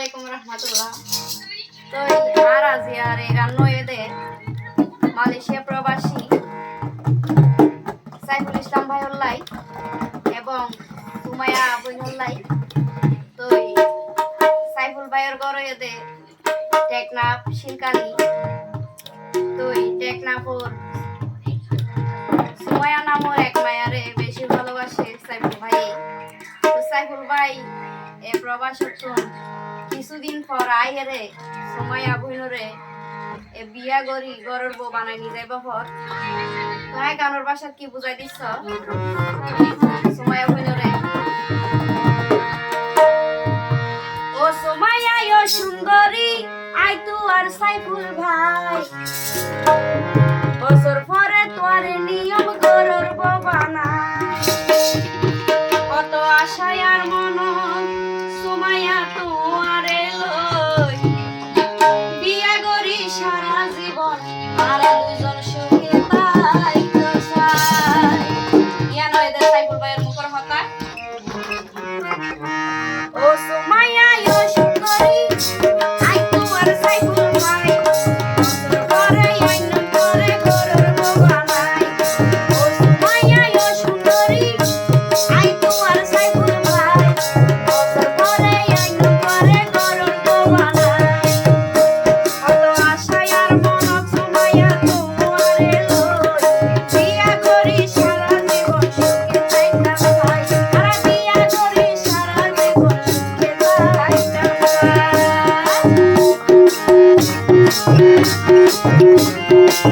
আলাইকুম রহমতুল্লাহ। তো আর আর এই এদের মালয়েশিয়া প্রবাসী সাইফুল ইসলাম ভাই হল্লাই এবং সুমায়া আবুল হল্লাই তো সাইফুল ভাইয়ের গড় এদের টেকনাফ শিলকালি তো টেকনাফোর সুমায়া নামর এক মায়ারে বেশি ভালোবাসে সাইফুল ভাই তো সাইফুল ভাই এ প্রবাসক কিছুদিন পর আইয়ারে সময় আবহিনরে এ বিয়া গরি গরর বউ বানাই নিয়ে যাইব পর তাই গানোর বাসা কি বুঝাই দিচ্ছ সময় আবহিনরে ভাইদের সাইফুল ভাইয়ের মুখর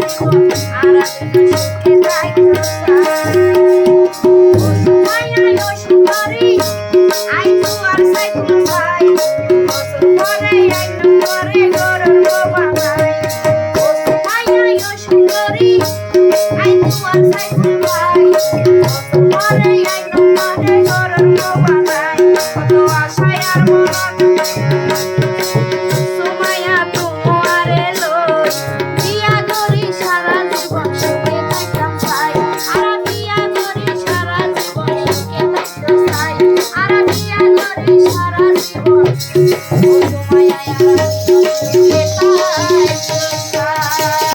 I'm not a